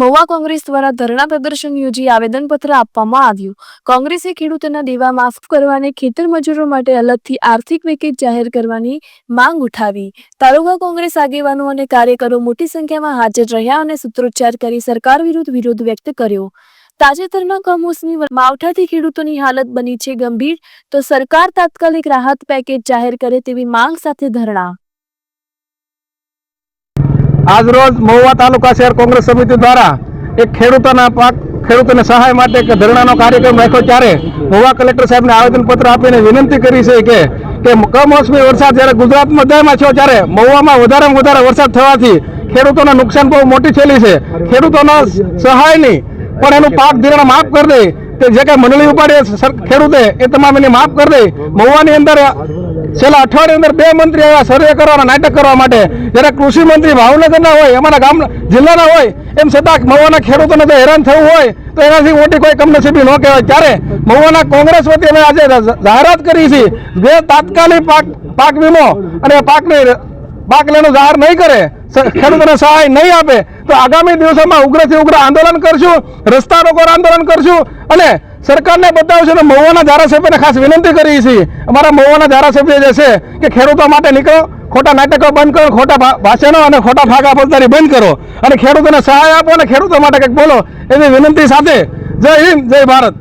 મહુવા કોંગ્રેસ દ્વારા ધરણા પ્રદર્શન યોજી આવેદનપત્ર આપવામાં આવ્યું. કોંગ્રેસે ખેડૂતોના દેવા માફ કરવાને ખેતર મજૂરો માટે અલગથી આર્થિક પેકેજ જાહેર કરવાની માંગ ઉઠાવી. તાલુકા કોંગ્રેસ આગેવાનો અને કાર્યકરો મોટી સંખ્યામાં હાજર રહ્યા અને સૂત્રોચ્ચાર કરી સરકાર વિરુદ્ધ વિરોધ વ્યક્ત કર્યો. તાજેતરના કમોસમી માવઠાથી ખેડૂતોની હાલત બની છે ગંભીર. તો સરકાર તાત્કાલિક રાહત પેકેજ જાહેર કરે તેવી માંગ સાથે ધરણા. આજરોજ મહુવા તાલુકા શહેર કોંગ્રેસ સમિતિ દ્વારા એક ખેડૂતોના પાક ખેડૂતોને સહાય માટે એક ધરણાનો કાર્યક્રમ રાખ્યો ત્યારે મહુવા કલેક્ટર સાહેબને આવેદનપત્ર આપીને વિનંતી કરી છે કે કે કમોસમી વરસાદ જ્યારે ગુજરાતમાં બધામાં થયો ત્યારે મહુવામાં વધારેમાં વધારે વરસાદ થવાથી ખેડૂતોને નુકસાન બહુ મોટી થયેલી છે. ખેડૂતોના સહાયની પણ એનું પાક ધીરણ માફ કરી દે. તે જે કાંઈ મંડળી ઉપાડે ખેડૂતે એ તમામ એને માફ કરી દે. મહુવાની અંદર છેલ્લા અઠવાડિયા અંદર બે મંત્રી આવ્યા સર્વે કરવાના, નાટક કરવા માટે. જ્યારે કૃષિ મંત્રી ભાવનગરના હોય, અમારા ગામ જિલ્લાના હોય, એમ છતાં મહુવાના ખેડૂતોને તો હેરાન થવું હોય, તો એનાથી મોટી કોઈ કમનસીબી ન કહેવાય. ત્યારે મહુવાના કોંગ્રેસ વતી અમે આજે જાહેરાત કરી છે, જે તાત્કાલિક પાક પાક વીમો અને પાકની પાક લેવાનું જાહેર નહીં કરે ખેડૂતોને સહાય નહીં આપે, તો આગામી દિવસોમાં ઉગ્રથી ઉગ્ર આંદોલન કરશું, રસ્તા રોકો આંદોલન કરશું અને સરકારને બતાવશું અને મહુવાના ધારાસભ્યને ખાસ વિનંતી કરી છીએ. અમારા મહુવાના ધારાસભ્ય જે છે કે ખેડૂતો માટે નીકળો, ખોટા નાટકો બંધ કરો, ખોટા ભાષણો અને ખોટા ફાગા ફોજદારી બંધ કરો અને ખેડૂતોને સહાય આપો અને ખેડૂતો માટે કંઈક બોલો એવી વિનંતી સાથે. જય હિન્દ, જય ભારત.